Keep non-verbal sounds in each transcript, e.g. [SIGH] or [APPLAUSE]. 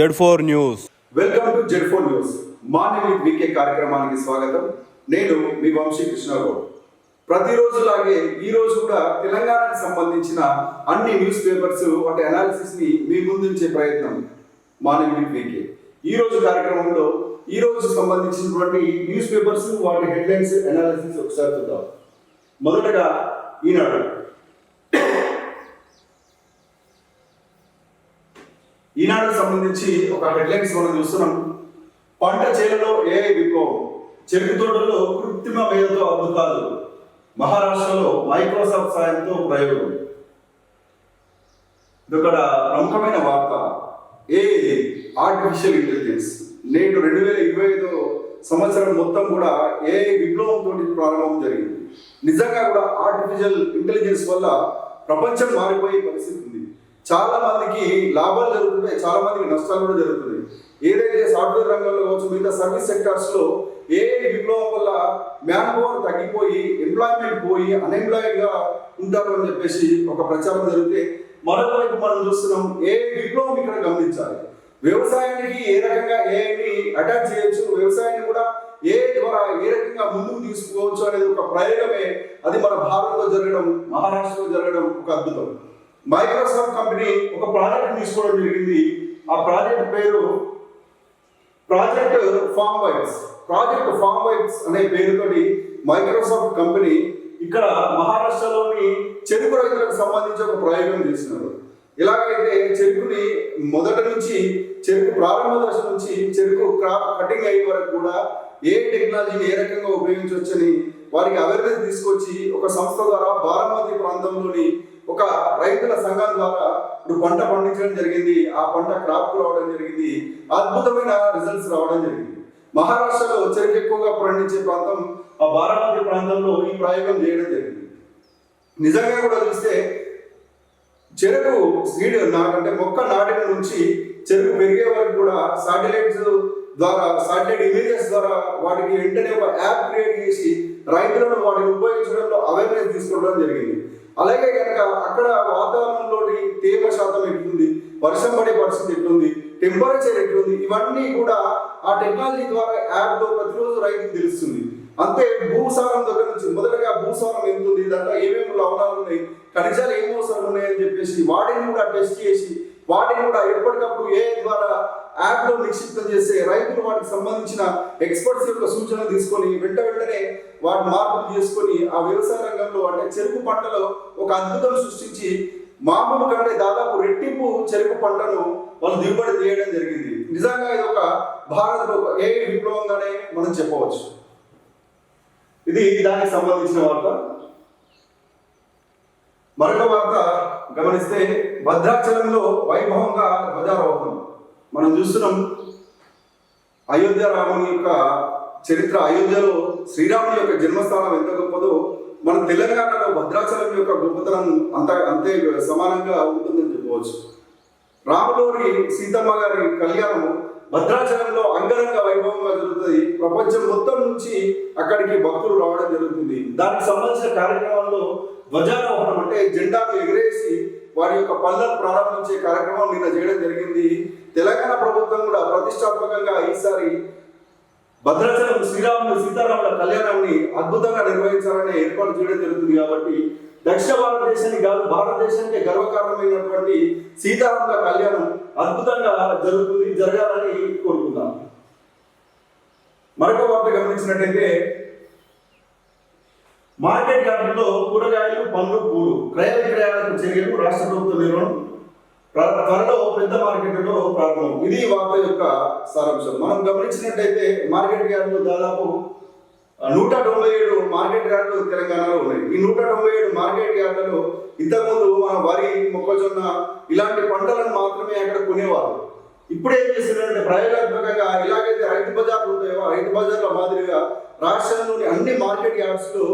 Z four news. Welcome to Z four news. Morning with VK కార్యక్రమానికి స్వాగతం. నేను మీ వంశీ కృష్ణారావు. ప్రతిరోజు లాగే ఈ రోజు కూడా తెలంగాణకు సంబంధించిన అన్ని న్యూస్ పేపర్స్ వాటి అనాలిసిస్ని మీ ముందుంచే ప్రయత్నం. Morning with VK. ఈ రోజు కార్యక్రమంలో ఈ రోజు సంబంధించినటువంటి న్యూస్ పేపర్స్ వాటి హెడ్లైన్స్ అనాలిసిస్ ఒకసారి చూద్దాం. మొదటగా ఈనాడు ఈనాడుకు సంబంధించి ఒక హెడ్లైన్స్ మనం చూస్తున్నాం. పంట చేలలో ఏ విప్లవం? చెరుకు తోటలో కృత్రిమ మేధతో అద్భుతాలు. మహారాష్ట్రలో మైక్రోసాఫ్ట్ సాయంతో ప్రయోగం. ఇక్కడ ప్రముఖమైన వార్త. ఏ ఆర్టిఫిషియల్ ఇంటెలిజెన్స్? నేడు రెండు వేల ఇరవై ఐదు సంవత్సరం మొత్తం కూడా ఏ విప్లవంతో ప్రారంభం జరిగింది? నిజంగా కూడా ఆర్టిఫిషియల్ ఇంటెలిజెన్స్ వల్ల ప్రపంచం మారిపోయే పరిస్థితి ఉంది. చాలా మందికి లాభాలు జరుగుతున్నాయి చాలా మందికి నష్టాలు కూడా జరుగుతున్నాయి. ఏదైతే సాఫ్ట్వేర్ రంగంలో కావచ్చు మిగతా సర్వీస్ సెక్టార్స్లో ఏ విప్లవం వల్ల మ్యాన్ పవర్ తగ్గిపోయి ఎంప్లాయ్మెంట్ పోయి అన్ఎంప్లాయిడ్గా ఉంటారు అని చెప్పేసి ఒక ప్రచారం జరిగితే మరొక మనం చూస్తున్నాం ఏ విప్లవం ఇక్కడ గమనించాలి? వ్యవసాయానికి ఏ రకంగా ఏఐని అటాచ్ చేయొచ్చు? వ్యవసాయాన్ని కూడా ఏ ద్వారా ఏ రకంగా ముందుకు తీసుకోవచ్చు అనేది ఒక ప్రయోగమే. అది మన భారత్లో జరగడం మహారాష్ట్రలో జరగడం ఒక అద్భుతం. మైక్రోసాఫ్ట్ కంపెనీ ఒక ప్రాజెక్ట్ తీసుకోవడం జరిగింది. ఆ ప్రాజెక్ట్ పేరు project farm vibes project farm vibes అనే పేరుతోటి మైక్రోసాఫ్ట్ కంపెనీ ఇక్కడ మహారాష్ట్రలోని చెరుకు రైతులకు సంబంధించి ఒక ప్రయోగం చేసినారు ఎలాగైతే చెరుకుని మొదటి నుంచి చెరుకు ప్రారంభ దశ నుంచి చెరుకు క్రాప్ కటింగ్ అయ్యే వరకు కూడా ఏ టెక్నాలజీని ఏ రకంగా ఉపయోగించవచ్చని వారికి అవేర్నెస్ తీసుకొచ్చి ఒక సంస్థ ద్వారా బారామతి ప్రాంతంలోని ఒక రైతుల సంఘం ద్వారా ఇప్పుడు పంట పండించడం జరిగింది ఆ పంట క్రాప్ రావడం జరిగింది అద్భుతమైన రిజల్ట్స్ రావడం జరిగింది. మహారాష్ట్రలో చెరుకు ఎక్కువగా పండించే ప్రాంతం ఆ బారామతి ప్రాంతంలో ఈ ప్రయోగం చేయడం జరిగింది. నిజంగా కూడా చూస్తే చెరుకు సీడ్ నాకంటే మొక్క నాటిన నుంచి చెరుకు పెరిగే వరకు కూడా సాటిలైట్స్ ద్వారా సాటిలైట్ ఇమేజెస్ ద్వారా వాటికి వెంటనే ఒక యాప్ క్రియేట్ చేసి రైతులను వాటిని ఉపయోగించడంలో అవేర్నెస్ తీసుకోవడం జరిగింది. అలాగే కనుక అక్కడ వాతావరణంలోని తేమ శాతం ఎట్లుంది? వర్షం పడే పరిస్థితి ఎట్లుంది? టెంపరేచర్ ఎట్లుంది? ఇవన్నీ కూడా ఆ టెక్నాలజీ ద్వారా యాప్లో ప్రతిరోజు రైతు తెలుస్తుంది. అంతే భూసారం దగ్గర నుంచి మొదటగా భూసారం ఎంత ఉంది? దాంట్లో ఏమేమి లవణాలు ఉన్నాయి? ఖనిజాలు ఏం అవసరం ఉన్నాయని చెప్పేసి వాటిని కూడా టెస్ట్ చేసి వాటిని కూడా ఎప్పటికప్పుడు ఏ ద్వారా యాప్లో నిక్షిప్తం చేస్తే రైతులు వాటికి సంబంధించిన ఎక్స్పర్ట్స్ యొక్క సూచనలు తీసుకొని వెంట వెంటనే వాటి మార్పులు చేసుకొని ఆ వ్యవసాయ రంగంలో అంటే చెరుకు పంటలో ఒక అద్భుతం సృష్టించి మామూలు కంటే దాదాపు రెట్టింపు చెరుకు పంటను వాళ్ళు దిగుబడి తీయడం జరిగింది. నిజంగా ఇది ఒక భారత్ ఏ విప్లవంగానే మనం చెప్పవచ్చు. ఇది దానికి సంబంధించిన వార్త. మరొక వార్త గమనిస్తే భద్రాచలంలో వైభవంగా ధ్వజారోహణం. మనం చూస్తున్నాం అయోధ్య రాముని యొక్క చరిత్ర. అయోధ్యలో శ్రీరాముని యొక్క జన్మస్థానం ఎంత గొప్పదో మన తెలంగాణలో భద్రాచలం యొక్క గొప్పతనం అంత అంతే సమానంగా ఉంటుందని చెప్పవచ్చు. రాములూరి సీతమ్మ గారి కళ్యాణం భద్రాచలంలో అంగరంగ వైభవంగా జరుగుతుంది. ప్రపంచం మొత్తం నుంచి అక్కడికి భక్తులు రావడం జరుగుతుంది. దానికి సంబంధించిన కార్యక్రమంలో ధ్వజారోహణం అంటే జెండాను ఎగరేసి వారి యొక్క పనులను ప్రారంభించే కార్యక్రమం నిన్న చేయడం జరిగింది. తెలంగాణ ప్రభుత్వం కూడా ప్రతిష్టాత్మకంగా ఈసారి భద్రాచలం శ్రీరాములు సీతారాముల కళ్యాణాన్ని అద్భుతంగా నిర్వహించాలని ఏర్పాటు చేయడం జరుగుతుంది కాబట్టి దక్షిణ భారతదేశానికి కాదు భారతదేశానికి గర్వకారణమైనటువంటి సీతారాముల కళ్యాణం అద్భుతంగా జరుగుతుంది జరగాలని కోరుకుందాం. మరొక వార్త గమనించినట్టయితే మార్కెట్ యార్డులో కూరగాయలు పండ్లు పూలు క్రయ విక్రయాలకు చర్యలు రాష్ట్ర ప్రభుత్వ నిర్వహణ త్వరలో పెద్ద మార్కెట్లో ప్రారంభం. ఇది వార్త యొక్క సారాంశం. మనం గమనించినట్టయితే మార్కెట్ యార్డులు దాదాపు నూట తొంభై ఏడు మార్కెట్ యార్డులు తెలంగాణలో ఉన్నాయి. ఈ నూట తొంభై ఏడు మార్కెట్ యార్డులలో ఇంతకుముందు మన వరి మొక్కజొన్న ఇలాంటి పంటలను మాత్రమే అక్కడ కొనేవారు. ఇప్పుడు ఏం చేస్తున్నారంటే ప్రయోగాత్మకంగా ఇలాగైతే రైతు బజార్లు ఉంటాయో రైతు బజార్ల మాదిరిగా రాష్ట్రంలోని అన్ని మార్కెట్ యార్డ్స్లో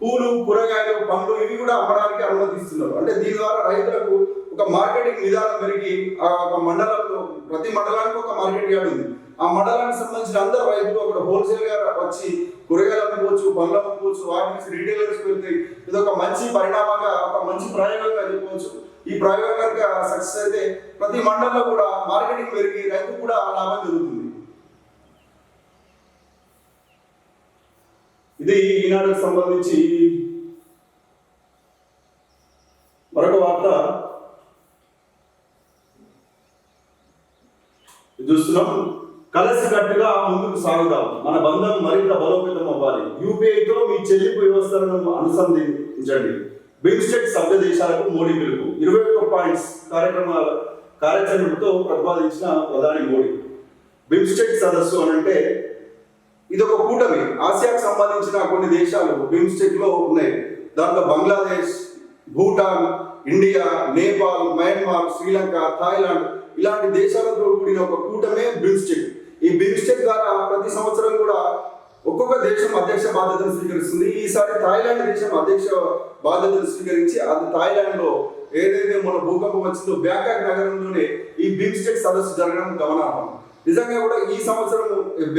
పూలు కూరగాయలు పండ్లు ఇవి కూడా అమ్మడానికి అనుమతిస్తున్నారు. అంటే దీని ద్వారా రైతులకు ఒక మార్కెటింగ్ విధానం పెరిగి ఆ ఒక మండలంలో ప్రతి మండలానికి ఒక మార్కెట్ యార్డ్ ఉంది. ఆ మండలానికి సంబంధించిన అందరు రైతులు అక్కడ హోల్సేల్గా వచ్చి కూరగాయలు అమ్ముకోవచ్చు పండ్లు అమ్ముకోవచ్చు వాటి నుంచి రీటైలర్స్ వెళ్తాయి ఇది ఒక మంచి పరిణామంగా ఒక మంచి ప్రయోగంగా చెప్పవచ్చు ఈ ప్రయోగం కనుక సక్సెస్ అయితే ప్రతి మండలంలో కూడా మార్కెటింగ్ పెరిగి రైతుకు కూడా లాభం జరుగుతుంది. ఇది ఈనాడుకు సంబంధించి మరొక వార్త ఇది చూస్తున్నాం? కలిసి కట్టుగా ముందుకు సాగుదాం. మన బంధం మరింత బలోపేతం అవ్వాలి. యూపీఐతో మీ చెల్లింపు వ్యవస్థలను అనుసంధించండి బిమ్స్టెక్ సభ్య దేశాలకు మోడీ పిలుపు. ఇరవై ఒక్క పాయింట్స్ కార్యక్రమాల కార్యాచరణతో ప్రతిపాదించిన ప్రధాని మోడీ. బిమ్స్టెక్ సదస్సు అని అంటే ఇది ఒక కూటమి. ఆసియాకు సంబంధించిన కొన్ని దేశాలు బిమ్స్టెక్లో ఉన్నాయి. దాంట్లో Bangladesh Bhutan India Nepal Myanmar Sri Lanka Thailand ఇలాంటి దేశాలతో కూడిన ఒక కూటమే బిమ్స్టెక్ ఈ బిమ్స్టెక్ ద్వారా ప్రతి సంవత్సరం కూడా ఒక్కొక్క దేశం అధ్యక్ష బాధ్యతను స్వీకరిస్తుంది. ఈసారి థాయిలాండ్ దేశం అధ్యక్ష బాధ్యతను స్వీకరించి అది థాయిలాండ్లో ఏదైతే మన భూకంపం వచ్చిందో బ్యాంకాక్ నగరంలోనే ఈ బిమ్స్టెక్ సదస్సు జరగడం గమనార్హం. నిజంగా కూడా ఈ సంవత్సరం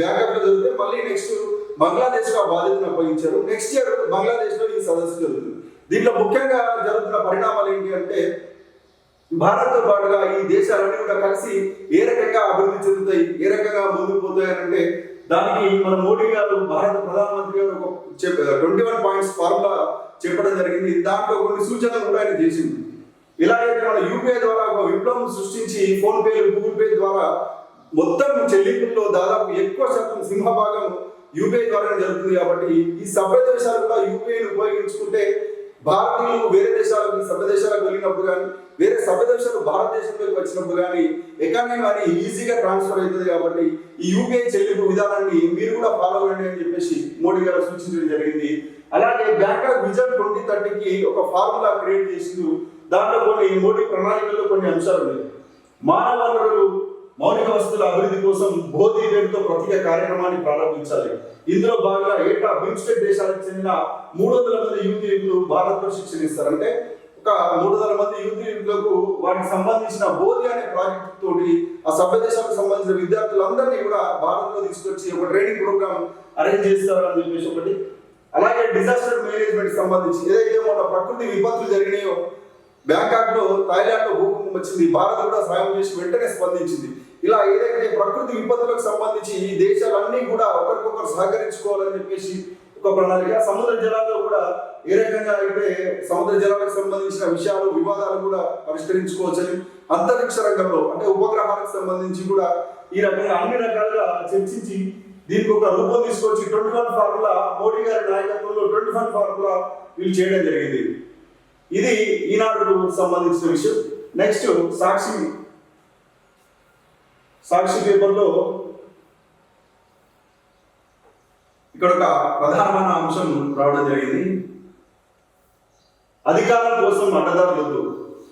బ్యాంకాక్లో జరిగితే మళ్ళీ నెక్స్ట్ బంగ్లాదేశ్లో ఆ బాధ్యతను అప్పగించారు. నెక్స్ట్ ఇయర్ బంగ్లాదేశ్లో ఈ సదస్సు జరుగుతుంది. దీంట్లో ముఖ్యంగా జరుగుతుంది భారత్తో పాటుగా ఈ దేశాలన్నీ కూడా కలిసి ఏ రకంగా అభివృద్ధి చెందుతాయి ఏ రకంగా ముందుకు పోతాయి అంటే దానికి మన మోడీ గారు భారత ప్రధానమంత్రి గారు ఒక ట్వంటీ వన్ పాయింట్స్ ఫార్ములా చెప్పడం జరిగింది. దాంట్లో కొన్ని సూచనలు కూడా ఆయన చేసింది ఇలాగైతే మన యూపీఐ ద్వారా ఒక విప్లవం సృష్టించి ఫోన్ పే గూగుల్ పే ద్వారా మొత్తం చెల్లింపుల్లో దాదాపు ఎక్కువ శాతం సింహభాగం యూపీఐ ద్వారా జరుగుతుంది కాబట్టి ఈ సభ్య దేశాలు కూడా యూపీఐని ఉపయోగించుకుంటే భారతీయులు వేరే దేశాలకు సభ్య దేశాలకు వెళ్ళినప్పుడు కానీ వేరే సభ్య దేశాలు భారతదేశంలోకి వచ్చినప్పుడు కానీ ఎకానమీ కానీ ఈజీగా ట్రాన్స్ఫర్ అవుతుంది కాబట్టి ఈ యూపీఐ చెల్లింపు విధానాన్ని మీరు కూడా ఫాలో అవ్వండి అని చెప్పేసి మోడీ గారు సూచించడం జరిగింది. అలాగే బ్యాంకాక్ విజన్ ట్వంటీ థర్టీకి ఒక ఫార్ములా క్రియేట్ చేసింది. దాంట్లో కొన్ని మోడీ ప్రణాళికల్లో కొన్ని అంశాలు ఉన్నాయి. మానవ వనరులు మౌలిక వస్తువుల అభివృద్ధి కోసం బోధి పేరుతో ప్రత్యేక కార్యక్రమాన్ని ప్రారంభించాలి. ఇందులో భాగంగా ఏటా బిమ్స్టెక్ దేశాలకు చెందిన మూడు వందల మంది యూత్ యూత్లు భారత్లో శిక్షణ ఇస్తారు. అంటే ఒక మూడు వందల మంది యూత్ యూత్లకు వాటికి సంబంధించిన బోధి అనే ప్రాజెక్ట్ తోటి ఆ సభ్య దేశాలకు సంబంధించిన విద్యార్థులందరినీ కూడా భారత్లో తీసుకొచ్చి ఒక ట్రైనింగ్ ప్రోగ్రామ్ అరేంజ్ చేస్తారు అని చెప్పేసి ఒకటి. అలాగే డిజాస్టర్ మేనేజ్మెంట్ సంబంధించి ఏదైతే మొన్న ప్రకృతి విపత్తులు జరిగినాయో బ్యాంకాక్లో థాయిలాండ్లో భూకంపం వచ్చింది భారత్ కూడా సాయం చేసి వెంటనే స్పందించింది. ఇలా ఏదైతే ప్రకృతి విపత్తులకు సంబంధించి ఈ దేశాలన్నీ కూడా ఒకరికొకరు సహకరించుకోవాలని చెప్పేసి ఒక ప్రణాళిక. సముద్ర జలాల్లో కూడా ఏ రకంగా అయితే సముద్ర జలాలకు సంబంధించిన విషయాలు వివాదాలు కూడా పరిష్కరించుకోవచ్చని అంతరిక్ష రంగంలో అంటే ఉపగ్రహాలకు సంబంధించి కూడా ఈ రకంగా అన్ని రకాలుగా చర్చించి దీనికి ఒక రూపం తీసుకొచ్చి ట్వంటీ వన్ ఫార్ములా మోడీ గారి నాయకత్వంలో ట్వంటీ వన్ ఫార్ములా వీళ్ళు చేయడం జరిగింది. ఇది ఈనాడు సంబంధించిన విషయం. నెక్స్ట్ సాక్షి సాక్షి పేపర్లో ఇక్కడ ఒక ప్రధానమైన అంశం రావడం జరిగింది. అధికారం కోసం అడ్డదారులొద్దు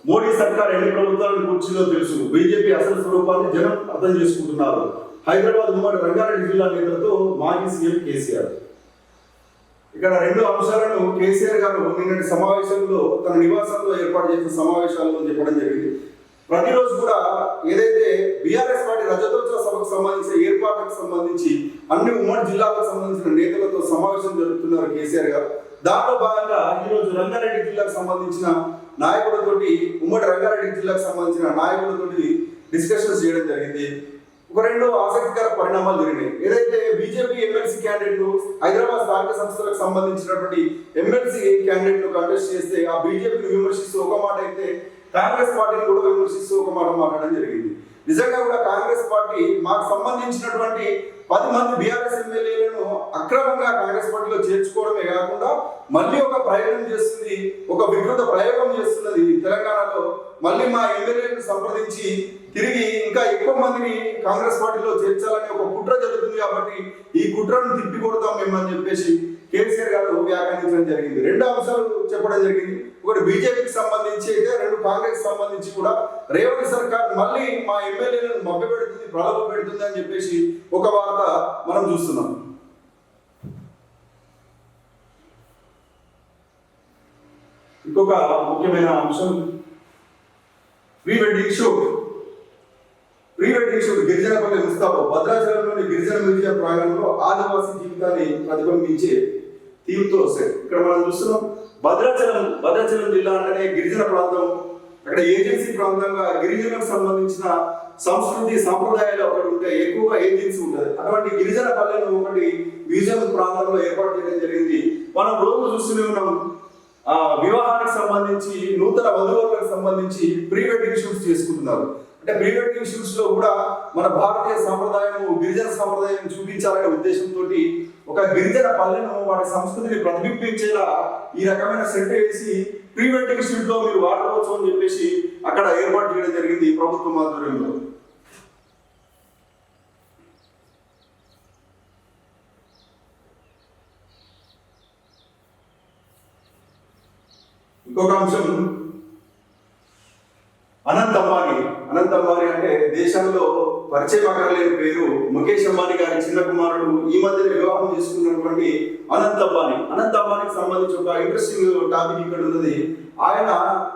మోడీ సర్కార్ ఎన్ని ప్రభుత్వాలను కూర్చుందో తెలుసు. బీజేపీ అసలు స్వరూపాన్ని జనం అర్థం చేసుకుంటున్నారు. హైదరాబాద్ ఉమ్మడి రంగారెడ్డి జిల్లా నేతలతో మాజీ సీఎం కేసీఆర్. ఇక్కడ రెండు అంశాలను కేసీఆర్ గారు నిన్నటి సమావేశంలో తన నివాసంలో ఏర్పాటు చేసిన సమావేశాల్లో చెప్పడం జరిగింది. ప్రతిరోజు కూడా ఏదైతే బీఆర్ఎస్ పార్టీ రజతోత్సవ సభకు సంబంధించిన ఏర్పాట్లకు సంబంధించి అన్ని ఉమ్మడి జిల్లాలకు సంబంధించిన నేతలతో సమావేశం జరుపుతున్నారు కేసీఆర్ గారు. దాంట్లో భాగంగా ఈరోజు రంగారెడ్డి జిల్లాకు సంబంధించిన నాయకులతోటి ఉమ్మడి రంగారెడ్డి జిల్లాకు సంబంధించిన నాయకులతోటి డిస్కషన్స్ చేయడం జరిగింది. ఒక రెండు ఆసక్తికర పరిణామాలు జరిగినాయి. ఏదైతే బీజేపీ ఎమ్మెల్సీ క్యాండిడేట్లు హైదరాబాద్ స్థానిక సంస్థలకు సంబంధించినటువంటి ఎమ్మెల్సీ క్యాండిడేట్ కంటెస్ట్ చేస్తే ఆ బీజేపీని విమర్శిస్తూ ఒక మాట అయితే కాంగ్రెస్ పార్టీని కూడా విమర్శిస్తూ ఒక మాట మాట్లాడడం జరిగింది. నిజంగా కూడా కాంగ్రెస్ పార్టీ మాకు సంబంధించినటువంటి పది మంది బీఆర్ఎస్ ఎమ్మెల్యేలను అక్రమంగా కాంగ్రెస్ పార్టీలో చేర్చుకోవడమే కాకుండా మళ్ళీ ఒక ప్రయోగం చేస్తుంది ఒక వికృత ప్రయోగం చేస్తున్నది తెలంగాణలో. మళ్ళీ మా ఎమ్మెల్యేలను సంప్రదించి తిరిగి ఇంకా ఎక్కువ మందిని కాంగ్రెస్ పార్టీలో చేర్చాలని ఒక కుట్ర జరుగుతుంది కాబట్టి ఈ కుట్రను తిప్పి కొడతాం మేము అని చెప్పేసి వ్యాఖ్యానించడం జరిగింది. రెండు అంశాలు చెప్పడం జరిగింది. ఒకటి బీజేపీకి సంబంధించి అయితే రెండు కాంగ్రెస్ సంబంధించి కూడా రేవంత్ సర్కార్ మళ్ళీ మా ఎమ్మెల్యేలను మభ్య పెడుతుంది ప్రలోభ పెడుతుంది అని చెప్పేసి ఒక వార్త మనం చూస్తున్నాం. ఇంకొక ముఖ్యమైన అంశం. Pre wedding shoot. Pre wedding shoot గిరిజనపల్లి ఉత్సవం భద్రాచలంలోని గిరిజన మ్యూజియం ప్రాంగణంలో ఆదివాసీ జీవితాన్ని ప్రతిబింబించే థీమ్తో వస్తాయి. ఇక్కడ మనం చూస్తున్నాం భద్రాచలం భద్రాచలం జిల్లా అంటేనే గిరిజన ప్రాంతం. అక్కడ ఏజెన్సీ ప్రాంతంగా గిరిజనులకు సంబంధించిన సంస్కృతి సాంప్రదాయాలు ఒకటి ఉంటాయి. ఎక్కువగా ఏజెన్సీ ఉంటుంది. అటువంటి గిరిజన పల్లెను ఒకటి మ్యూజియం ప్రాంతంలో ఏర్పాటు చేయడం జరిగింది. మనం రోజు చూస్తూనే ఉన్నాం. వివాహానికి సంబంధించి నూతన వధువులకు సంబంధించి ప్రీ వెడ్డింగ్ షూట్స్ చేసుకుంటున్నారు. అంటే ప్రీ వెడ్డింగ్ షూట్స్లో కూడా మన భారతీయ సంప్రదాయం గిరిజన సంప్రదాయం చూపించాలనే ఉద్దేశంతో ఒక గిరిజన పల్లెను వాటి సంస్కృతిని ప్రతిబింబించేలా ఈ రకమైన సెట్ వేసి ప్రీ వెడ్డింగ్ షూట్లో మీరు వాడవచ్చు అని చెప్పేసి అక్కడ ఏర్పాటు చేయడం జరిగింది ప్రభుత్వం ఆధ్వర్యంలో ఇంకొక అంశం. అనంత్ అంబానీ. అనంత్ అంబానీ అంటే దేశంలో పరిచయం అక్కర్లేని పేరు ముఖేష్ అంబానీ గారి చిన్న కుమారుడు. ఈ మధ్య వివాహం చేసుకున్నటువంటి అనంత్ అంబానీ. అనంత్ అంబానీకి సంబంధించి ఒక ఇంట్రెస్టింగ్ టాపిక్ ఇక్కడ ఉన్నది. ఆయన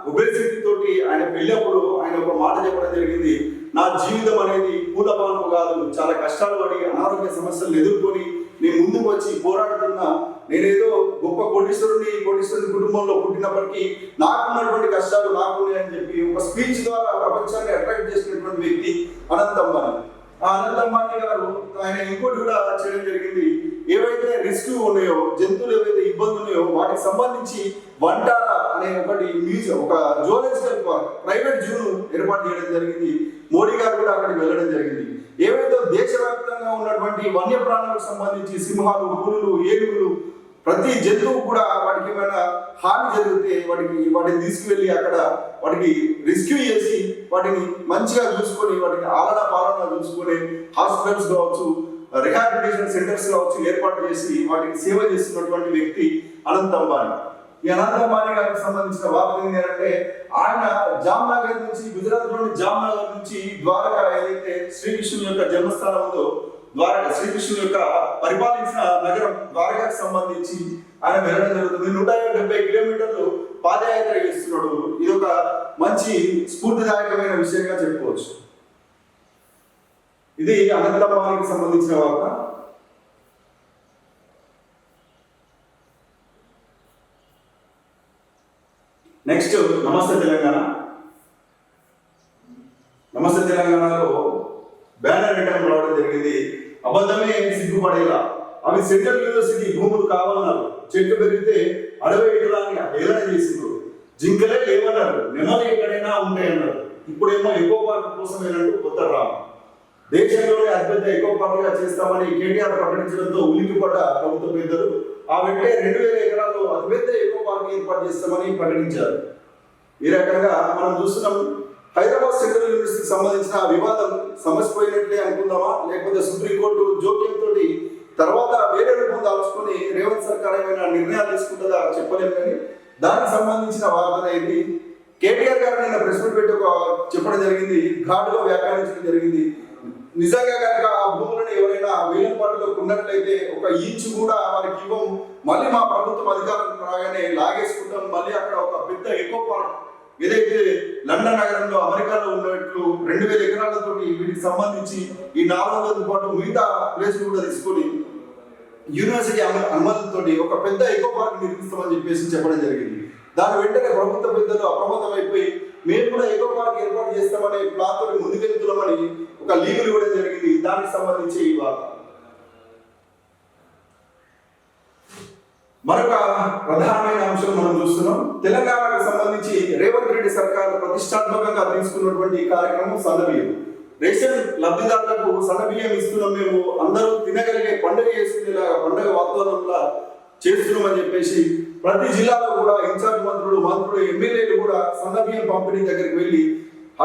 ఒబేసిటీ తోటి ఆయన పెళ్ళప్పుడు ఆయన ఒక మాట చెప్పడం జరిగింది. నా జీవితం అనేది పూలపాన్పు కాదు. చాలా కష్టాలు పడి అనారోగ్య సమస్యలను ఎదుర్కొని నేను ముందుకు వచ్చి పోరాడుతున్నా. నేనేదో గొప్ప కోటీశ్వరుని కోటీశ్వరుని కుటుంబంలో పుట్టినప్పటికీ నాకున్నటువంటి కష్టాలు నాకున్నాయి అని చెప్పి ఒక స్పీచ్ ద్వారా ప్రపంచాన్ని అట్రాక్ట్ చేసినటువంటి వ్యక్తి అనంత్ అంబానీ ఆ అనంత్ అంబానీ గారు ఆయన ఇంకోటి కూడా చేయడం జరిగింది. ఏవైతే రిస్క్ ఉన్నాయో జంతువులు ఏవైతే ఇబ్బందులు ఉన్నాయో వాటికి సంబంధించి వంటారా అనే ఒకటి మ్యూజియం ఒక జూలాజికల్ పార్క్ ప్రైవేట్ జూను ఏర్పాటు చేయడం జరిగింది. మోడీ గారు కూడా అక్కడికి వెళ్ళడం జరిగింది. ఏవైతే దేశవ్యాప్తంగా ఉన్నటువంటి వన్యప్రాణులకు సంబంధించి సింహాలు పులులు ఏనుగులు ప్రతి జంతువు కూడా వాటికి ఏమైనా హాని జరిగితే వాటికి వాటిని తీసుకువెళ్ళి అక్కడ వాటికి రెస్క్యూ చేసి వాటిని మంచిగా చూసుకొని వాటికి ఆలన పాలన చూసుకొని హాస్పిటల్స్ కావచ్చు రిహాబిలిటేషన్ సెంటర్స్ కావచ్చు ఏర్పాటు చేసి వాటికి సేవ చేస్తున్నటువంటి వ్యక్తి అనంత్ అంబానీ. ఈ అనంత్ అంబానీ గారికి సంబంధించిన వార్త ఏంటంటే ఆయన జామ్నగర్ నుంచి గుజరాత్లోని జామ్నగర్ నుంచి ద్వారకా ఏదైతే శ్రీకృష్ణుని యొక్క జన్మస్థానం ఉందో ద్వారక శ్రీకృష్ణుని యొక్క పరిపాలించిన నగరం ద్వారకాకు సంబంధించి ఆయన వెళ్ళడం జరుగుతుంది. నూట డెబ్బై కిలోమీటర్లు పాదయాత్ర చేస్తున్నాడు. ఇది ఒక మంచి స్ఫూర్తిదాయకమైన విషయంగా చెప్పుకోవచ్చు. ఇది అనంతపానికి సంబంధించిన వార్త. నెక్స్ట్ నమస్తే తెలంగాణ. నమస్తే తెలంగాణలో బ్యానర్ రిటర్న్ రావడం జరిగింది. అబద్ధమే సిగ్గుపడేలా. అవి సెంట్రల్ యూనివర్సిటీ భూములు కావాలన్నారు చెట్లు పెరిగితే అడవి ఎకరాన్ని హేళన చేసిండ్రు. జింకలే లేవన్నారు. నెమలు ఎక్కడైనా ఉంటాయన్నారు. ఇప్పుడేమో ఎకో పార్క్ కోసమేనంటూ కొత్త రామ్. దేశంలోనే అతిపెద్ద ఎక్కువ పనులుగా చేస్తామని కేటీఆర్ ప్రకటించడంతో ఉలిక్కిపడ్డ ప్రభుత్వ పెద్దలు ఆ వెంటనే రెండు వేల ఎకరాల్లో అతిపెద్ద ఎక్కువ పార్క్ ఏర్పాటు చేస్తామని ప్రకటించారు. ఈ రకంగా మనం చూస్తున్నాం హైదరాబాద్ సెంట్రల్ యూనివర్సిటీకి సంబంధించిన వివాదం సమసిపోయినట్లే అనుకుందామా? లేకపోతే సుప్రీంకోర్టు జోక్యంతో తర్వాత వేరే రూపం దాల్చుకొని రేవంత్ సర్కార్ ఏమైనా నిర్ణయాలు తీసుకుంటుందా చెప్పలేము కానీ దానికి సంబంధించిన వాదన అనేది కేటీఆర్ గారు నిన్న ప్రెస్ మీట్ పెట్టి ఒక చెప్పడం జరిగింది ఘాటుగా వ్యాఖ్యానించడం జరిగింది. నిజంగా కనుక ఆ భూములను ఎవరైనా వేలంపాటులో ఉన్నట్లయితే ఒక ఇంచు కూడా వారికి ఇవ్వం మళ్ళీ మా ప్రభుత్వం అధికారం రాగానే లాగేసుకుంటాం. మళ్ళీ అక్కడ ఒక పెద్ద ఎకో పార్క్ ఏదైతే లండన్ నగరంలో అమెరికాలో ఉన్నట్లు రెండు వేల ఎకరాలతో వీటికి సంబంధించి ఈ నాలుగు పాటు మిగతా ప్లేస్ కూడా తీసుకొని యూనివర్సిటీ అనుమతులతో అనుమతితో ఒక పెద్ద ఎకో పార్క్ నిర్మిస్తామని చెప్పేసి చెప్పడం జరిగింది. దాని వెంటనే ప్రభుత్వ పెద్దలు అప్రమత్తం అయిపోయి మేము కూడా ఎకో పార్క్ ఏర్పాటు చేస్తామనే ప్లాన్ తోటి ముందుకెళ్తున్నామని ఒక లీగల్ ఇవ్వడం జరిగింది. దానికి సంబంధించి ఈ వార్త. మరొక ప్రధానమైన అంశం మనం చూస్తున్నాం. తెలంగాణకు సంబంధించి రేవంత్ రెడ్డి సర్కార్ ప్రతిష్టాత్మకంగా తీసుకున్నటువంటి కార్యక్రమం సన్నబియ్యం. రేషన్ లబ్ధిదారులకు సన్నబియ్యం ఇస్తున్నాం మేము. అందరూ తినగలిగే పండుగ చేసుకునేలాగా పండుగ వాతావరణంలో చేస్తున్నామని చెప్పేసి ప్రతి జిల్లాలో కూడా ఇన్ఛార్జ్ మంత్రులు మంత్రులు ఎమ్మెల్యేలు కూడా సన్నబియ్యం పంపిణీ దగ్గరికి వెళ్ళి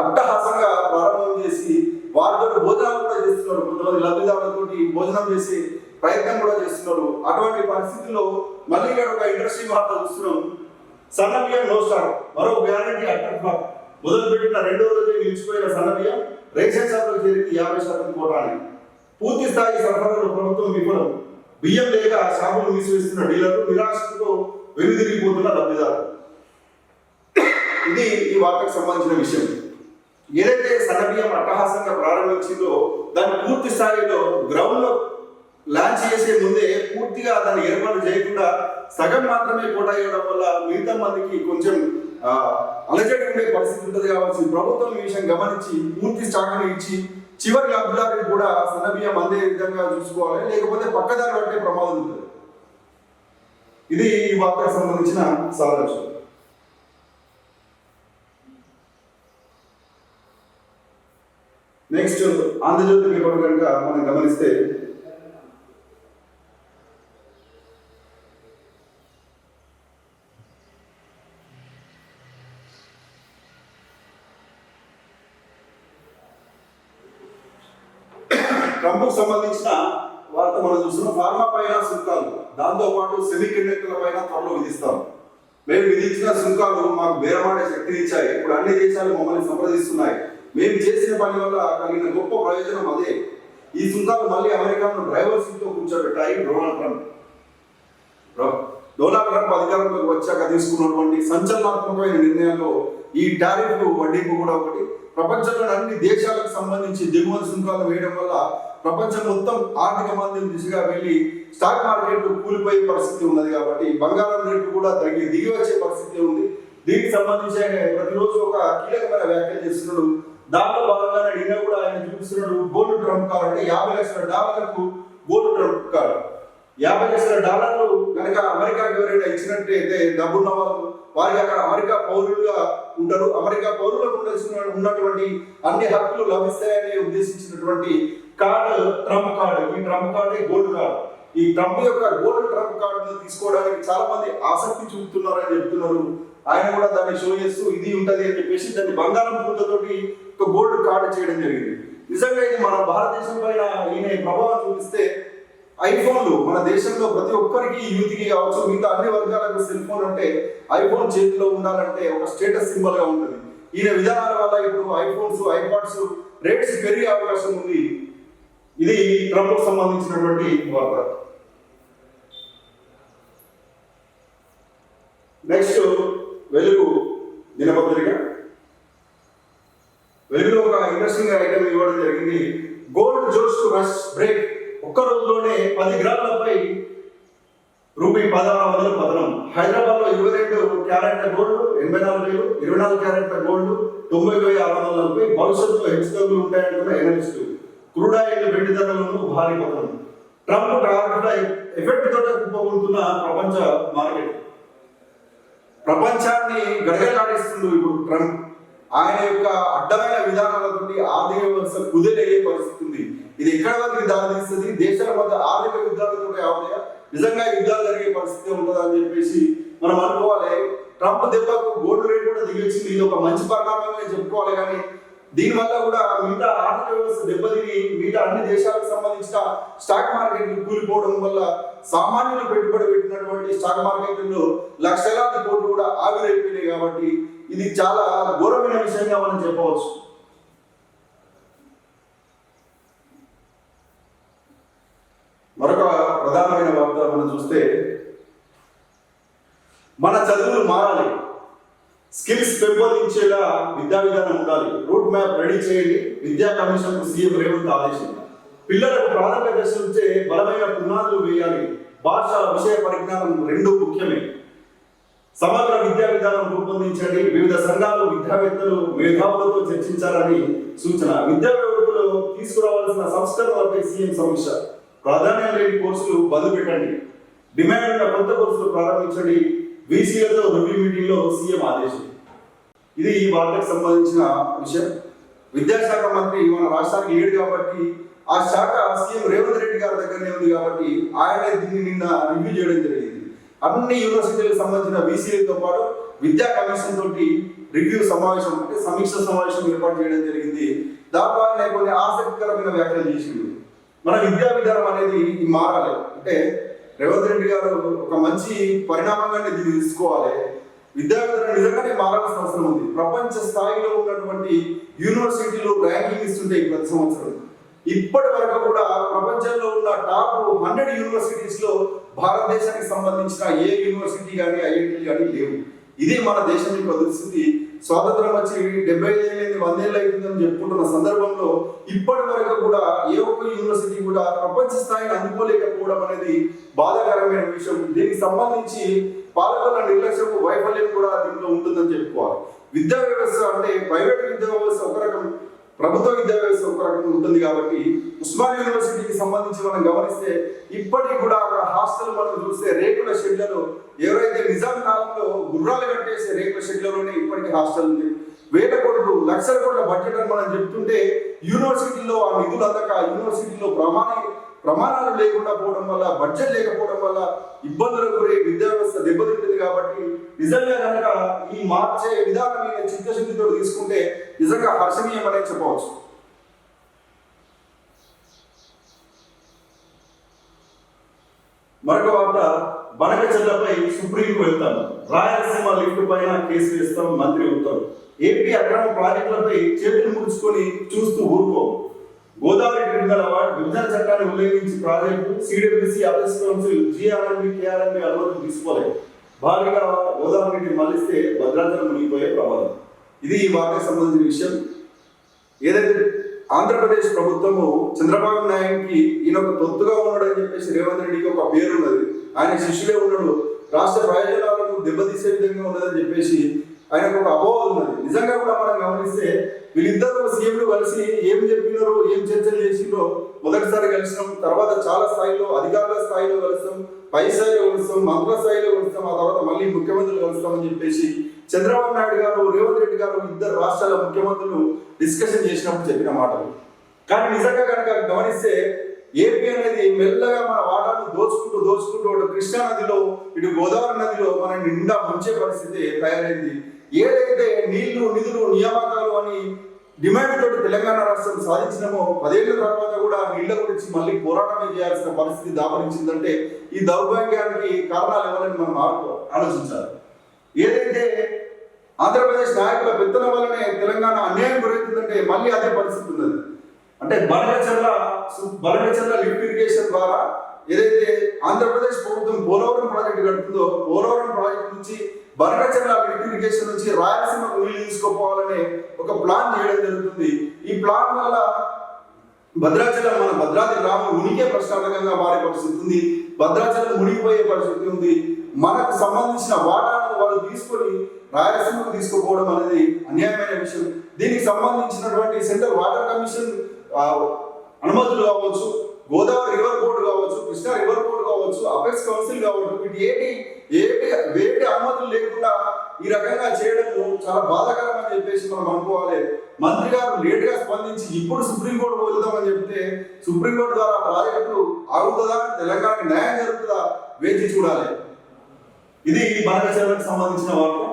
అట్టహాసంగా ప్రారంభం చేసి వారితో భోజనాలు కూడా చేస్తున్నారు. కొంతమంది లబ్ధిదారులతో భోజనం చేసి ప్రయత్నం కూడా చేస్తున్నారు. అటువంటి పరిస్థితుల్లో మళ్ళీ ఇక్కడ ఒక ఇంట్రెస్టింగ్ వార్త చూస్తున్నాం. సన్నబియ్యం నో మరో గ్యారంటీ అట్టర్ ఫ్లాప్ మొదలు పెట్టిన రెండో రోజే నిలిచిపోయిన సన్నబియ్యం రేషన్ షాపులకు చేరికి యాభై శాతం కోటాని. పూర్తి స్థాయి సరఫరాలో ప్రభుత్వం విఫలం. బియ్యం లేక షాపులు మూసివేస్తున్న డీలర్లు నిరాశతో వెనుదిరిగిపోతున్న లబ్ధిదారులు ఇది ఈ వార్తకు సంబంధించిన విషయం. ఏదైతే సన్నబియ్యం అట్టహాసంగా ప్రారంభించిందో దాన్ని పూర్తి స్థాయిలో గ్రౌండ్లో లాంచ్ చేసే ముందే పూర్తిగా దాన్ని ఏర్పాటు చేయకుండా సగం మాత్రమే కోట ఇవ్వడం వల్ల మిగతా మందికి కొంచెం అలజడి ఉండే పరిస్థితి ఉంటుంది కావచ్చు ప్రభుత్వం ఈ విషయం గమనించి పూర్తి స్టాక్ను ఇచ్చి చివరి లబ్ధిదారులకు కూడా సన్నబియ్యం అందే విధంగా చూసుకోవాలి. లేకపోతే పక్కదారి పట్టే ప్రమాదం ఉంటుంది. ఇది ఈ వార్తకు సంబంధించిన సారాంశం. నెక్స్ట్ ఆంధ్రజ్యోతి పేపర్ కనుక మనం గమనిస్తే [COUGHS] ట్రంప్ సంబంధించిన చూస్తున్నాం ఫార్మా పైన సుంకాలు. దాంతో పాటు పైన త్వరలో విధిస్తాం. మేము విధించిన సుంకాలు మాకు బేరమాడే శక్తిని ఇచ్చాయి. ఇప్పుడు అన్ని దేశాలు మమ్మల్ని సంప్రదిస్తున్నాయి. మేము చేసిన పని వల్ల కలిగిన గొప్ప ప్రయోజనం అదే. ఈ సుంకాలు మళ్ళీ అమెరికాను డ్రైవర్ సీట్లో కూర్చోబెట్టాయి డొనాల్డ్ ట్రంప్. డొనాల్డ్ ట్రంప్ అధికారంలోకి వచ్చాక తీసుకున్నటువంటి సంచలనాత్మకమైన నిర్ణయాల్లో ఈ టారిఫ్ వడ్డీపు కూడా ఒకటి. ప్రపంచంలోని అన్ని దేశాలకు సంబంధించి దిగుమతి సుంకాలు వేయడం వల్ల ప్రపంచం మొత్తం ఆర్థిక మాంద్యం దిశగా వెళ్ళి స్టాక్ మార్కెట్ కూలిపోయే పరిస్థితి ఉన్నది కాబట్టి బంగారం రేటు కూడా తగ్గి దిగి వచ్చే పరిస్థితి ఉంది. దీనికి సంబంధించి ప్రతిరోజు ఒక కీలకమైన వ్యాఖ్యలు చేస్తున్నాడు. దాంట్లో భాగంగానే నిన్న కూడా ఆయన చూపిస్తున్నాడు గోల్డ్ ట్రంప్ కార్డ్ అంటే యాభై లక్షల డాలర్లకు గోల్డ్ ట్రంప్ కార్డు యాభై లక్షల డాలర్లు కనుక అమెరికాకి ఎవరైనా ఇచ్చినట్టయితే డబ్బున్న వాళ్ళు వారికి అక్కడ అమెరికా పౌరులుగా ఉంటారు అమెరికా పౌరులకు ఉండాల్సిన ఉన్నటువంటి అన్ని హక్కులు లభిస్తాయని ఉద్దేశించినటువంటి కార్డు ట్రంప్ కార్డు. ఈ ట్రంప్ కార్డే గోల్డ్ కార్డు. ఈ ట్రంప్ యొక్క గోల్డ్ ట్రంప్ కార్డును తీసుకోవడానికి చాలా మంది ఆసక్తి చూపుతున్నారని చెప్తున్నారు. ఆయన కూడా దాన్ని షో చేస్తూ ఇది ఉంటది అని చెప్పేసి దాన్ని బంగారం పూతతోటి ఒక గోల్డ్ కార్డు చేయడం జరిగింది. నిజంగా ఇది మన భారతదేశం పైన ఈయన ప్రభావం చూపిస్తే ఐఫోన్లు మన దేశంలో ప్రతి ఒక్కరికి యూత్కి కావచ్చు మిగతా అన్ని వర్గాలకు సెల్ ఫోన్ అంటే ఐఫోన్ చేతిలో ఉండాలంటే ఒక స్టేటస్ సింబల్గా ఉంటుంది. ఈయన విధానాల వల్ల ఇప్పుడు ఐఫోన్స్ ఐపాడ్స్ రేట్స్ పెరిగే అవకాశం ఉంది. ఇది ట్రంప్ సంబంధించినటువంటి వార్త. నెక్స్ట్ వెలుగు దినపత్రిక. వెలుగులో ఒక ఇంట్రెస్టింగ్ ఐటమ్ ఇవ్వడం జరిగింది. గోల్డ్ జోష్ రష్ బ్రేక్. ఒక్క రోజులోనే పది గ్రాములపై రూపీ పదహారు వందల పతనం. హైదరాబాద్లో ఇరవై రెండు క్యారెట్ల గోల్డ్ ఎనభై నాలుగు వేలు ఇరవై నాలుగు క్యారెట్ల గోల్డ్ తొంభై వేల ఆరు వందల నలభై భవిష్యత్తులో హెచ్చుతగ్గులు ఉంటాయంటున్న ఎనలిస్టు క్రూడ్ ఆయిల్ వెండి ధరలను భారీ పతనం. ట్రంప్ టారిఫ్ ఎఫెక్ట్ తోట కుప్పగొడుతున్న ప్రపంచ మార్కెట్. ప్రపంచాన్ని గడగలాడిస్తుంది ఇప్పుడు ట్రంప్. ఆయన యొక్క అడ్డమైన విధానాలతోటి ఆర్థిక వ్యవస్థ కుదిరే పరిస్థితి ఉంది. ఇది ఎక్కడ వరకు దారితీస్తుంది దేశాల మధ్య ఆర్థిక యుద్ధాలతో అవుతాయా నిజంగా యుద్ధాలు జరిగే పరిస్థితి ఉంటుందా అని చెప్పేసి మనం అనుకోవాలి. ట్రంప్ దెబ్బకు గోల్డ్ రేట్ కూడా దిగొచ్చింది ఇది ఒక మంచి పరిణామమే చెప్పుకోవాలి కానీ దీనివల్ల కూడా మిగతా ఆర్థిక వ్యవస్థ దెబ్బతిని మిగతా అన్ని దేశాలకు సంబంధించిన స్టాక్ మార్కెట్లు కూలిపోవడం వల్ల సామాన్యులు పెట్టుబడి పెట్టినటువంటి స్టాక్ మార్కెట్లో లక్షలాది కోట్లు కూడా ఆవిరైపోయినాయి కాబట్టి ఇది చాలా ఘోరమైన విషయంగా మనం చెప్పవచ్చు. మరొక ప్రధానమైన వార్త మనం చూస్తే మన చదువులు మారాలి. స్కిల్స్ పెంపొందించేలా విద్యా విధానం ఉండాలి. రూట్ మ్యాప్ రెడీ చేయండి. విద్యా కమిషన్ సీఎం రేవంత్ ఆదేశం పిల్లలకు ప్రాథమిక దశ నుంచే బలమైన పునాదులు వేయాలి. భాష విషయ పరిజ్ఞానం రెండు ముఖ్యమే. సమగ్ర విద్యా విధానం రూపొందించండి. వివిధ సంఘాలు విద్యావేత్తలు మేధావులతో చర్చించాలని సూచన. విద్యా వ్యవస్థలో తీసుకురావాల్సిన సంస్కరణలపై సీఎం సమీక్ష. ప్రాధాన్యం లేని కోర్సులు బంద్ పెట్టండి. డిమాండ్ ఉన్న కొత్త కోర్సులు ప్రారంభించండి. బీసీలతో రివ్యూ మీటింగ్లో సీఎం ఆదేశం. ఇది ఈ వార్తకు సంబంధించిన విషయం. విద్యాశాఖ మంత్రి మన రాష్ట్రానికి లేడు కాబట్టి ఆ శాఖ సీఎం రేవంత్ రెడ్డి గారి దగ్గరనే ఉంది కాబట్టి ఆయన దీన్ని నిన్న రివ్యూ చేయడం జరిగింది. అన్ని యూనివర్సిటీలకు సంబంధించిన బీసీలతో పాటు విద్యా కమిషన్ తోటి రివ్యూ సమావేశం అంటే సమీక్ష సమావేశం ఏర్పాటు చేయడం జరిగింది. దాంట్లో ఆయన కొన్ని ఆసక్తికరమైన వ్యాఖ్యలు చేసింది మన విద్యా విధానం అనేది మారాలి. అంటే రేవంత్ రెడ్డి గారు ఒక మంచి పరిణామంగానే ఇది తీసుకోవాలి. విద్యా విధానం నిజంగానే మారాల్సిన అవసరం ఉంది. ప్రపంచ స్థాయిలో ఉన్నటువంటి యూనివర్సిటీలు ర్యాంకింగ్ ఇస్తుంటాయి ప్రతి సంవత్సరం. ఇప్పటి వరకు కూడా ప్రపంచంలో ఉన్న టాప్ హండ్రెడ్ యూనివర్సిటీస్లో భారతదేశానికి సంబంధించిన ఏ యూనివర్సిటీ కానీ ఐఐటి కానీ లేవు. ఇదే మన దేశానికి వదిలిసింది స్వాతంత్రం వచ్చి డెబ్బై ఐదు వందేళ్ళు అవుతుందని చెప్పుకుంటున్న సందర్భంలో ఇప్పటి వరకు కూడా ఏ ఒక్క యూనివర్సిటీ కూడా ప్రపంచ స్థాయిని అందుకోలేకపోవడం అనేది బాధాకరమైన విషయం. దీనికి సంబంధించి పాలకుల నిర్లక్ష్యపు వైఫల్యం కూడా దీంట్లో ఉంటుందని చెప్పుకోవాలి. విద్యా వ్యవస్థ అంటే ప్రైవేట్ విద్యా వ్యవస్థ ఒక రకం ప్రభుత్వ విద్యా వ్యవస్థ ఒక ఉంటుంది కాబట్టి ఉస్మాన్ యూనివర్సిటీకి సంబంధించి మనం గమనిస్తే ఇప్పటికి కూడా అక్కడ హాస్టల్ మనం చూస్తే రేకుల షెడ్లలో ఎవరైతే నిజాం కాలంలో గుర్రాలు కట్టేసే రేకుల షెడ్లలోనే ఇప్పటికీ హాస్టల్ ఉంది. వేల కోట్లు లక్షల కోట్ల బడ్జెట్ అని మనం చెప్తుంటే యూనివర్సిటీలో ఆ నిధులు అందక యూనివర్సిటీలో ప్రామాణిక ప్రమాణాలు లేకుండా పోవడం వల్ల బడ్జెట్ లేకపోవడం వల్ల ఇబ్బందులకు గురి విద్యా వ్యవస్థ దెబ్బతింటుంది కాబట్టి నిజంగా కనుక ఈ మార్చే విధానం చిత్తశుద్ధితో తీసుకుంటే నిజంగా హర్షణీయం అనే చెప్పవచ్చు. మరొక వార్త బనకచెల్లపై సుప్రీంకు వెళ్తాను రాయలసీమ లిఫ్ట్ పైన కేసు వేస్తాం మంత్రి ఉత్తర్వు ఏపీ అక్రమ ప్రాజెక్టులపై చేతులు ముడుచుకొని చూస్తూ ఊరుకోవు గోదావరి ట్రిబ్యునల్ అవార్డు విభజన చట్టాన్ని ఉల్లంఘించి project CWC apex council GRMB KRMB అనుమతులు తీసుకోలేదు. భారీగా గోదావరి నీటిని మళ్ళిస్తే భద్రాచలం మునిగిపోయే ప్రమాదం. ఇది ఈ వార్తకు సంబంధించిన విషయం. ఏదైతే ఆంధ్రప్రదేశ్ ప్రభుత్వము చంద్రబాబు నాయుడుకి ఈయన ఒక తొత్తుగా ఉన్నాడు అని చెప్పేసి రేవంత్ రెడ్డికి ఒక పేరు ఉన్నది. ఆయన శిష్యులే ఉన్నాడు. రాష్ట్ర ప్రయోజనాలను దెబ్బతీసే విధంగా ఉన్నదని చెప్పేసి ఆయనకు ఒక అపోహ ఉన్నది. నిజంగా కూడా మనం గమనిస్తే వీళ్ళిద్దరు సీఎంలు కలిసి ఏం చెప్పినారో ఏం చర్చలు చేసినో మొదటిసారి కలిసినాం. తర్వాత చాలా స్థాయిలో అధికారుల స్థాయిలో కలుస్తాం పై స్థాయిలో కలుస్తాం మంత్రుల స్థాయిలో కలుస్తాం ఆ తర్వాత మళ్ళీ ముఖ్యమంత్రులు కలుస్తామని చెప్పేసి చంద్రబాబు నాయుడు గారు రేవంత్ రెడ్డి గారు ఇద్దరు రాష్ట్రాల ముఖ్యమంత్రులు డిస్కషన్ చేసినప్పుడు చెప్పిన మాటలు. కానీ నిజంగా కనుక గమనిస్తే ఏపీ అనేది మెల్లగా మన వాటాను దోచుకుంటూ దోచుకుంటూ కృష్ణా నదిలో ఇటు గోదావరి నదిలో మన నిండా ముంచే పరిస్థితి తయారైంది. ఏదైతే నీళ్ళు నిధులు నియామకాలు అని డిమాండ్ తోటి తెలంగాణ రాష్ట్రం సాధించినామో పదేళ్ళ తర్వాత కూడా నీళ్ళ గురించి మళ్ళీ పోరాటమే చేయాల్సిన పరిస్థితి దాపరించిందంటే ఈ దౌర్భాగ్యానికి కారణాలు ఎవరని మనం ఆలోచించాలి. ఏదైతే ఆంధ్రప్రదేశ్ నాయకుల పెత్తనం వల్లనే తెలంగాణ అన్యాయం గురవుతుందంటే మళ్ళీ అదే పరిస్థితి ఉన్నది. అంటే బలగచర్ల బలగచర్ల లిఫ్ట్ ఇరిగేషన్ ద్వారా ఏదైతే ఆంధ్రప్రదేశ్ ప్రభుత్వం పోలవరం ప్రాజెక్టు కడుతుందో పోలవరం ప్రాజెక్టు నుంచి బనకచర్ల లిఫ్ట్ ఇరిగేషన్ నుంచి రాయలసీమ నీళ్ళు తీసుకుపోవాలనే ఒక ప్లాన్ చేయడం జరుగుతుంది. ఈ ప్లాన్ వల్ల భద్రాచలం మన భద్రాద్రి గ్రామం ఉనికే ప్రశ్నార్థకంగా మారే పరిస్థితి ఉంది. భద్రాచలం మునిగిపోయే పరిస్థితి ఉంది. మనకు సంబంధించిన వాటాను వాళ్ళు తీసుకొని రాయలసీమకు తీసుకుపోవడం అనేది అన్యాయమైన విషయం. దీనికి సంబంధించినటువంటి సెంట్రల్ వాటర్ కమిషన్ అనుమతులు కావచ్చు. గోదావరి రివర్ బోర్డు కావచ్చు కృష్ణా రివర్ బోర్డు కావచ్చు అపెక్స్ కౌన్సిల్ కావచ్చు వీటి ఏటి ఏటి వేటి అనుమతులు లేకుండా ఈ రకంగా చేయడము చాలా బాధాకరం అని చెప్పేసి మనం అనుకోవాలి. మంత్రి గారు లేట్గా స్పందించి ఇప్పుడు సుప్రీంకోర్టు వదులుతామని చెప్తే సుప్రీంకోర్టు ద్వారా ప్రాజెక్టు ఆగుతుందా తెలంగాణకి న్యాయం జరుగుతుందా వేచి చూడాలి. ఇది బనకచర్లకు సంబంధించిన వరకు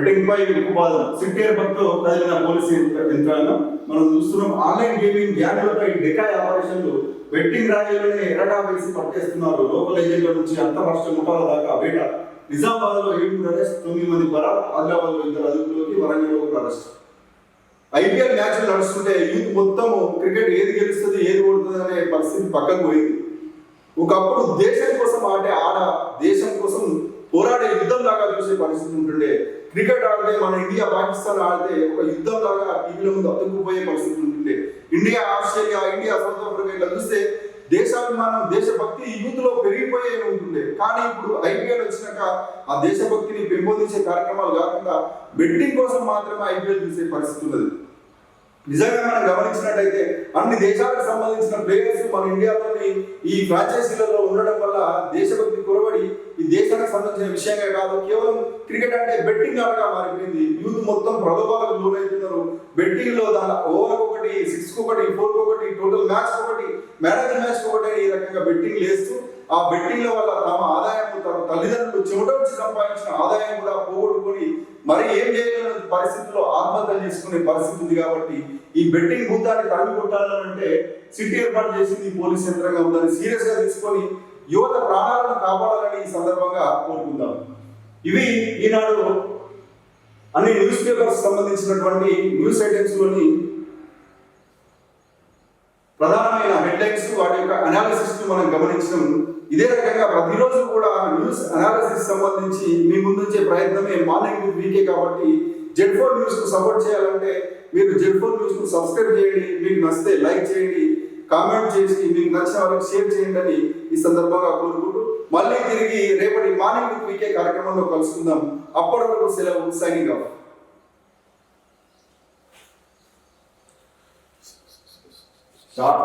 బెట్టింగ్ పై ఉపాదన సిట్టేర్ పట్టు కదిలిన పోలీసు యంత్రాంగం. మనం చూస్తున్నాం ఆన్లైన్ గేమింగ్ గ్యాంగ్లపై డెకాయ్ ఆపరేషన్లు. బెట్టింగ్ రాజులనే ఎరగా వేసి పట్టేస్తున్నారు. లోకల్ ఏజెంట్ల నుంచి అంతరాష్ట్ర ముఠాల దాకా వేట. నిజామాబాద్లో ఏడుగురు అరెస్ట్ తొమ్మిది మంది బరాత్ ఆదిలాబాద్లో ఇద్దరు అదుపులోకి వరంగల్లో అరెస్ట్. ఐపీఎల్ మ్యాచ్లు నడుస్తుంటే యూత్ మొత్తం క్రికెట్ ఏది గెలుస్తుంది ఏది ఓడుతుంది అనే పరిస్థితి పక్కకు పోయింది. ఒకప్పుడు దేశం కోసం ఆడే ఆడ దేశం కోసం పోరాడే యుద్ధం లాగా చూసే పరిస్థితి ఉంటుండే. క్రికెట్ ఆడితే మన ఇండియా పాకిస్తాన్ ఆడితే ఒక యుద్ధం లాగా టీవీలో ముందు అతుక్కుపోయే పరిస్థితి ఉంటుండే India Australia India South Africa ఇట్లా చూస్తే దేశాభిమానం దేశభక్తి యూత్లో పెరిగిపోయే ఉంటుండే కానీ ఇప్పుడు ఐపీఎల్ వచ్చినాక ఆ దేశభక్తిని పెంపొందించే కార్యక్రమాలు కాకుండా బెట్టింగ్ కోసం మాత్రమే ఐపీఎల్ చూసే పరిస్థితి ఉన్నది. నిజంగా మనం గమనించినట్టయితే అన్ని దేశాలకు సంబంధించిన ప్లేయర్స్ మన ఇండియాలోని ఈ ఫ్రాంచైజీలలో ఉండడం వల్ల దేశభక్తి కొరబడి ఈ దేశానికి సంబంధించిన విషయంగా కాదు కేవలం క్రికెట్ అంటే బెట్టింగ్ ఆటగా మారిపోయింది. యూత్ మొత్తం ప్రలోభాలకు లోనవుతున్నారు. బెట్టింగ్లో దాని ఓవర్ ఒకటి సిక్స్ ఒకటి ఫోర్ ఒకటి టోటల్ మ్యాచ్ ఒకటి మ్యారేజ్ మ్యాచ్ ఒకటి ఈ రకంగా బెట్టింగ్ లేస్తూ ఆ బెట్టింగ్ల వల్ల తమ ఆదాయం తమ తల్లిదండ్రులు చెమట వచ్చి సంపాదించిన ఆదాయం కూడా పోగొట్టుకొని మరి ఏం చేయలేని పరిస్థితుల్లో ఆత్మహత్యలు చేసుకునే పరిస్థితి ఉంది కాబట్టి ఈ బెట్టింగ్ భూతాన్ని తరిమి కొట్టాలంటే సిటీ ఏర్పాటు చేసింది పోలీస్ యంత్రాంగం. దాన్ని సీరియస్గా తీసుకొని యువత ప్రాణాలను కాపాడాలని ఈ సందర్భంగా కోరుకుందాం. ఇవి ఈనాడు అన్ని న్యూస్ పేపర్స్ సంబంధించినటువంటి న్యూస్ ఐటమ్స్లోని అనాలిసిస్ మనం గమనించడం ఇదే రకంగా ప్రతిరోజు కూడా న్యూస్ అనాలిసిస్ సంబంధించి మీ ముందుంచే ప్రయత్నమే మార్నింగ్ విత్ వీకే కాబట్టి జెడ్ ఫోర్ న్యూస్కు సపోర్ట్ చేయాలంటే మీరు జెడ్ ఫోర్ న్యూస్కు సబ్స్క్రైబ్ చేయండి మీకు నచ్చితే లైక్ చేయండి కామెంట్ చేసి మీకు నచ్చిన వాళ్ళకి షేర్ చేయండి అని ఈ సందర్భంగా కోరుకుంటూ మళ్ళీ తిరిగి రేపటి మార్నింగ్ విత్ వీకే కార్యక్రమంలో కలుసుకుందాం. అప్పటి వరకు సెలవు సైనింగ్ ఆఫ్ స్టార్ట్